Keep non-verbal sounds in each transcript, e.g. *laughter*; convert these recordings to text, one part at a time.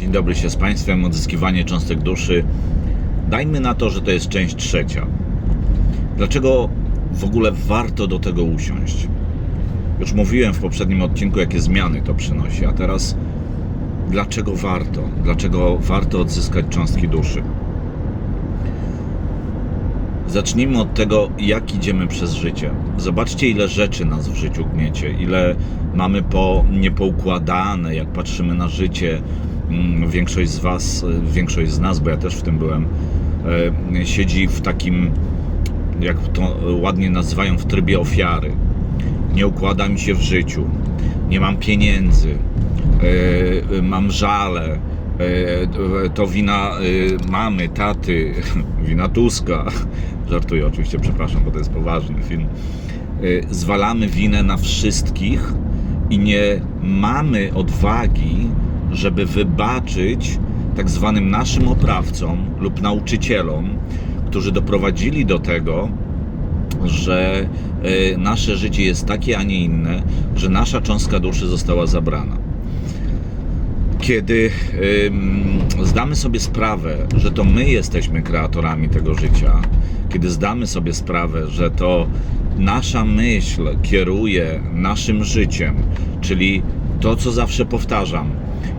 Dzień dobry się z Państwem, odzyskiwanie cząstek duszy. Dajmy na to, że to jest część trzecia. Dlaczego w ogóle warto do tego usiąść? Już mówiłem w poprzednim odcinku, jakie zmiany to przynosi, a teraz dlaczego warto? Dlaczego warto odzyskać cząstki duszy? Zacznijmy od tego, jak idziemy przez życie. Zobaczcie, ile rzeczy nas w życiu gniecie, ile mamy po niepoukładane, jak patrzymy na życie. Mm, Większość z Was, y, większość z nas, bo ja też w tym byłem, y, siedzi w takim, jak to ładnie nazywają, w trybie ofiary. Nie układa mi się w życiu, nie mam pieniędzy, y, mam żale, to wina mamy, taty, *laughs* wina Tuska. *laughs* Żartuję oczywiście, przepraszam, bo to jest poważny film. Zwalamy winę na wszystkich i nie mamy odwagi, żeby wybaczyć tak zwanym naszym oprawcom lub nauczycielom, którzy doprowadzili do tego, że y, nasze życie jest takie, a nie inne, że nasza cząstka duszy została zabrana. Kiedy zdamy sobie sprawę, że to my jesteśmy kreatorami tego życia, kiedy zdamy sobie sprawę, że to nasza myśl kieruje naszym życiem, czyli to, co zawsze powtarzam,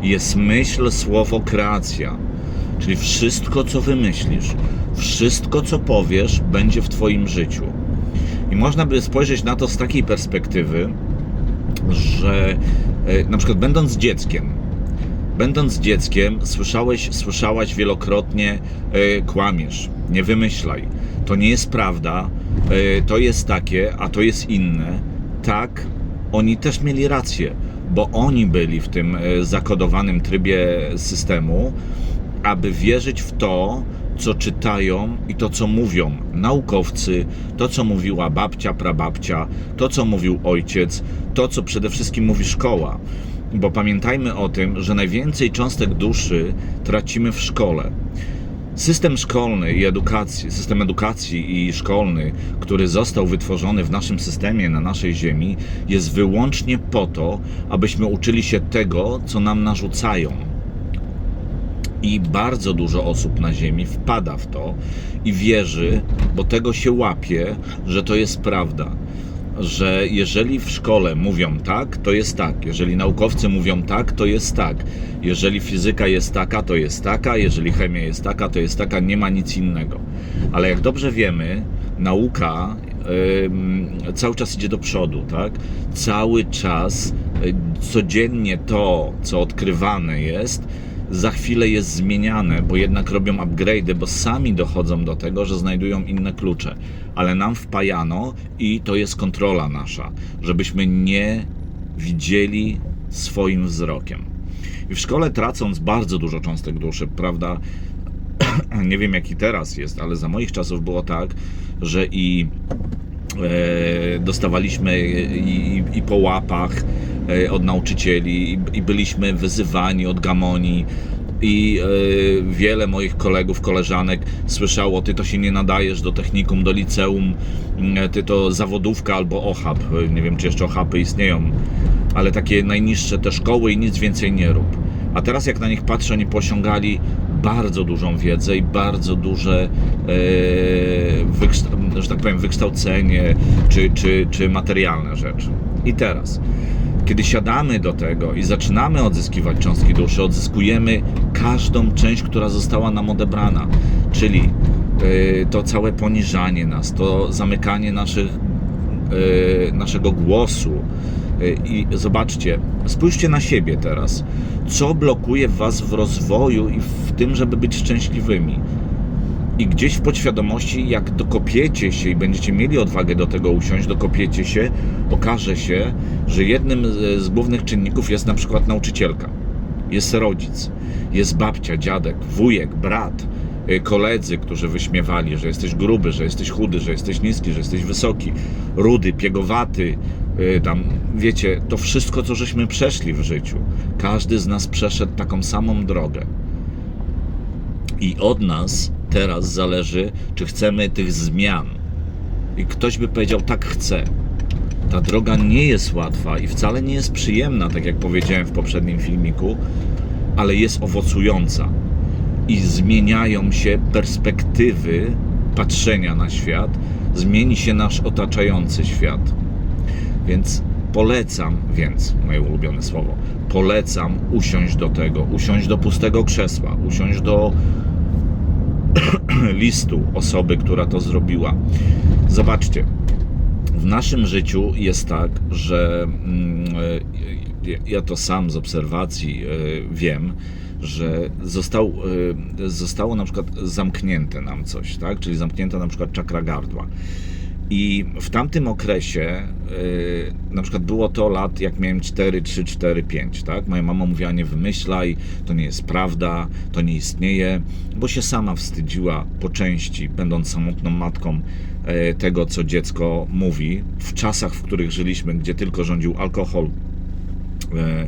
jest myśl, słowo, kreacja. Czyli wszystko, co wymyślisz, wszystko, co powiesz, będzie w Twoim życiu. I można by spojrzeć na to z takiej perspektywy, że e, na przykład będąc dzieckiem, będąc dzieckiem, słyszałeś, słyszałaś wielokrotnie e, kłamiesz, nie wymyślaj. To nie jest prawda, e, to jest takie, a to jest inne. Tak, oni też mieli rację, bo oni byli w tym e, zakodowanym trybie systemu, aby wierzyć w to, co czytają i to, co mówią naukowcy, to, co mówiła babcia, prababcia, to, co mówił ojciec, to, co przede wszystkim mówi szkoła. Bo pamiętajmy o tym, że najwięcej cząstek duszy tracimy w szkole. System szkolny i edukacji, system edukacji i szkolny, który został wytworzony w naszym systemie, na naszej ziemi, jest wyłącznie po to, abyśmy uczyli się tego, co nam narzucają. I bardzo dużo osób na Ziemi wpada w to i wierzy, bo tego się łapie, że to jest prawda. Że jeżeli w szkole mówią tak, to jest tak. Jeżeli naukowcy mówią tak, to jest tak. Jeżeli fizyka jest taka, to jest taka. Jeżeli chemia jest taka, to jest taka. Nie ma nic innego. Ale jak dobrze wiemy, nauka ym, cały czas idzie do przodu, tak? Cały czas, y, codziennie to, co odkrywane jest, za chwilę jest zmieniane, bo jednak robią upgrade'y, bo sami dochodzą do tego, że znajdują inne klucze. Ale nam wpajano i to jest kontrola nasza, żebyśmy nie widzieli swoim wzrokiem. I w szkole tracąc bardzo dużo cząstek duszy, prawda? *clears throat* Nie wiem jaki teraz jest, ale za moich czasów było tak, że i e, dostawaliśmy i, i po łapach od nauczycieli i, byliśmy wyzywani od gamoni i e, wiele moich kolegów, koleżanek słyszało, ty to się nie nadajesz do technikum, do liceum, e, ty to zawodówka albo OHAP, E, nie wiem czy jeszcze OHAPy istnieją, ale takie najniższe te szkoły i nic więcej nie rób. A teraz jak na nich patrzę, oni posiągali bardzo dużą wiedzę i bardzo duże, e, że tak powiem, wykształcenie czy, czy, czy materialne rzeczy. I teraz, kiedy siadamy do tego i zaczynamy odzyskiwać cząstki duszy, odzyskujemy każdą część, która została nam odebrana, czyli e, to całe poniżanie nas, to zamykanie naszych, e, naszego głosu. E, I zobaczcie, spójrzcie na siebie teraz. Co blokuje Was w rozwoju i w tym, żeby być szczęśliwymi? I gdzieś w podświadomości, jak dokopiecie się i będziecie mieli odwagę do tego usiąść, dokopiecie się, okaże się, że jednym z, głównych czynników jest na przykład nauczycielka, jest rodzic, jest babcia, dziadek, wujek, brat, y, koledzy, którzy wyśmiewali, że jesteś gruby, że jesteś chudy, że jesteś niski, że jesteś wysoki, rudy, piegowaty, y, tam, wiecie, to wszystko, co żeśmy przeszli w życiu. Każdy z nas przeszedł taką samą drogę. I od nas teraz zależy, czy chcemy tych zmian. I ktoś by powiedział, tak chcę. Ta droga nie jest łatwa i wcale nie jest przyjemna, tak jak powiedziałem w poprzednim filmiku, ale jest owocująca i zmieniają się perspektywy patrzenia na świat, zmieni się nasz otaczający świat. Więc polecam, więc moje ulubione słowo, polecam usiąść do tego, usiąść do pustego krzesła, usiąść do *clears throat* listu osoby, która to zrobiła. Zobaczcie, w naszym życiu jest tak, że mm, e, ja- to sam z obserwacji e, wiem, że został, e, zostało na przykład zamknięte nam coś, tak? Czyli zamknięta na przykład czakra gardła. I w tamtym okresie, yy, na przykład było to lat, jak miałem 4, 3, 4, 5, tak? Moja mama mówiła, nie wymyślaj, to nie jest prawda, to nie istnieje, bo się sama wstydziła po części, będąc samotną matką, yy, tego, co dziecko mówi, w czasach, w których żyliśmy, gdzie tylko rządził alkohol, e,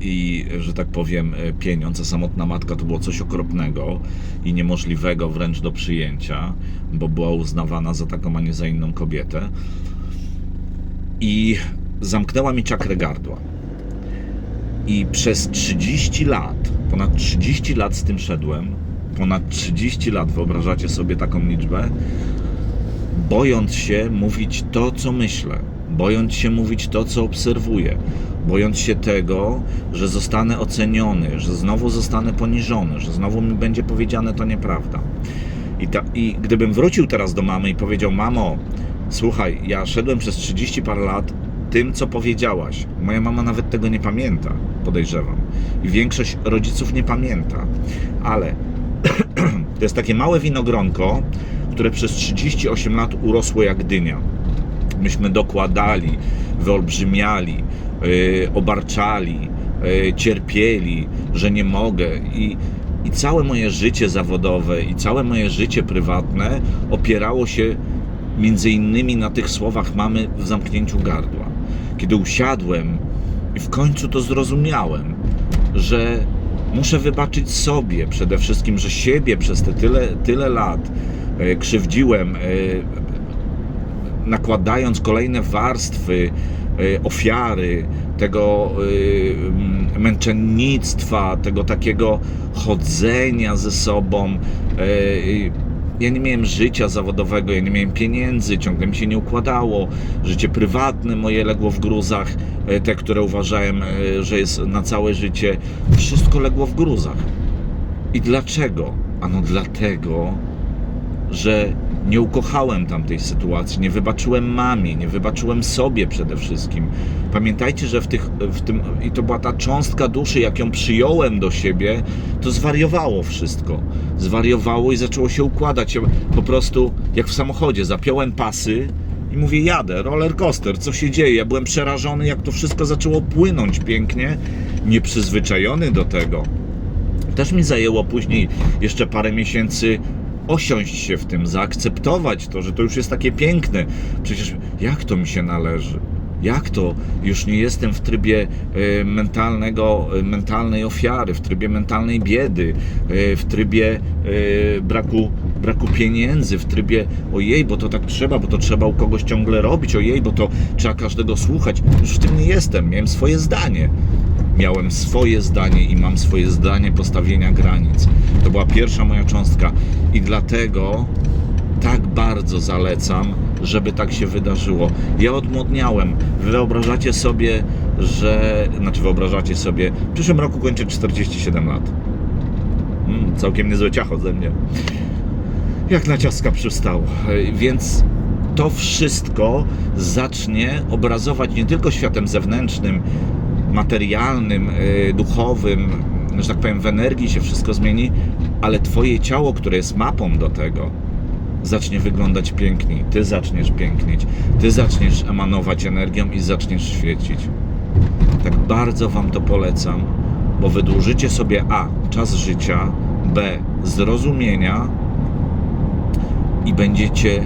i, że tak powiem, e, pieniądz, a samotna matka to było coś okropnego i niemożliwego wręcz do przyjęcia, bo była uznawana za taką, a nie za inną kobietę. I zamknęła mi czakrę gardła. I przez 30 lat, ponad 30 lat z tym szedłem, ponad 30 lat, wyobrażacie sobie taką liczbę, bojąc się mówić to, co myślę, bojąc się mówić to, co obserwuję, bojąc się tego, że zostanę oceniony, że znowu zostanę poniżony, że znowu mi będzie powiedziane to nieprawda. I, ta, I gdybym wrócił teraz do mamy i powiedział: Mamo, słuchaj, ja szedłem przez 30 parę lat tym, co powiedziałaś. Moja mama nawet tego nie pamięta, podejrzewam. I większość rodziców nie pamięta. Ale *clears throat* to jest takie małe winogronko, które przez 38 lat urosło jak dynia. Myśmy dokładali, wyolbrzymiali, yy, obarczali, yy, cierpieli, że nie mogę. I, I całe moje życie zawodowe i całe moje życie prywatne opierało się między innymi na tych słowach mamy w zamknięciu gardła. Kiedy usiadłem i w końcu to zrozumiałem, że muszę wybaczyć sobie przede wszystkim, że siebie przez te tyle, tyle lat e, krzywdziłem, e, nakładając kolejne warstwy e, ofiary, tego m, męczennictwa, tego takiego chodzenia ze sobą. e, Ja nie miałem życia zawodowego, ja nie miałem pieniędzy, ciągle mi się nie układało. Życie prywatne moje legło w gruzach, te, które uważałem, że jest na całe życie. Wszystko legło w gruzach. I dlaczego? Ano dlatego, że nie ukochałem tamtej sytuacji, nie wybaczyłem mamie, nie wybaczyłem sobie przede wszystkim. Pamiętajcie, że w, tych, w tym, i to była ta cząstka duszy, jak ją przyjąłem do siebie, to zwariowało wszystko. Zwariowało i zaczęło się układać. Ja po prostu, jak w samochodzie, zapiąłem pasy i mówię, jadę, roller coaster, co się dzieje? Ja byłem przerażony, jak to wszystko zaczęło płynąć pięknie, nieprzyzwyczajony do tego. Też mi zajęło później jeszcze parę miesięcy osiąść się w tym, zaakceptować to, że to już jest takie piękne. Przecież jak to mi się należy? Jak to? Już nie jestem w trybie e, mentalnego, e, mentalnej ofiary, w trybie mentalnej biedy, e, w trybie braku, braku pieniędzy, w trybie ojej, bo to tak trzeba, bo to trzeba u kogoś ciągle robić, ojej, bo to trzeba każdego słuchać. Już w tym nie jestem, miałem swoje zdanie miałem swoje zdanie i mam swoje zdanie postawienia granic. To była pierwsza moja cząstka i dlatego tak bardzo zalecam, żeby tak się wydarzyło. Ja odmłodniałem. Wy Wyobrażacie sobie, że. Znaczy, wyobrażacie sobie. W przyszłym roku kończę 47 lat. Mm, całkiem niezłe ciacho ze mnie. Jak na ciastka przystał. E, Więc to wszystko zacznie obrazować nie tylko światem zewnętrznym, materialnym, y, duchowym, że tak powiem, w energii się wszystko zmieni, ale Twoje ciało, które jest mapą do tego, zacznie wyglądać piękniej. Ty zaczniesz pięknieć, Ty zaczniesz emanować energią i zaczniesz świecić. Tak bardzo Wam to polecam, bo wydłużycie sobie A. czas życia, B. zrozumienia i będziecie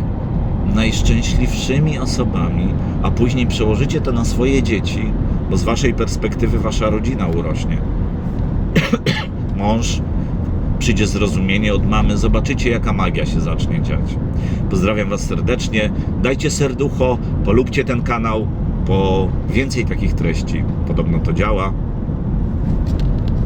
najszczęśliwszymi osobami, a później przełożycie to na swoje dzieci, bo z waszej perspektywy wasza rodzina urośnie. Mąż, przyjdzie zrozumienie od mamy, zobaczycie jaka magia się zacznie dziać. Pozdrawiam was serdecznie, dajcie serducho, polubcie ten kanał, po więcej takich treści. Podobno to działa.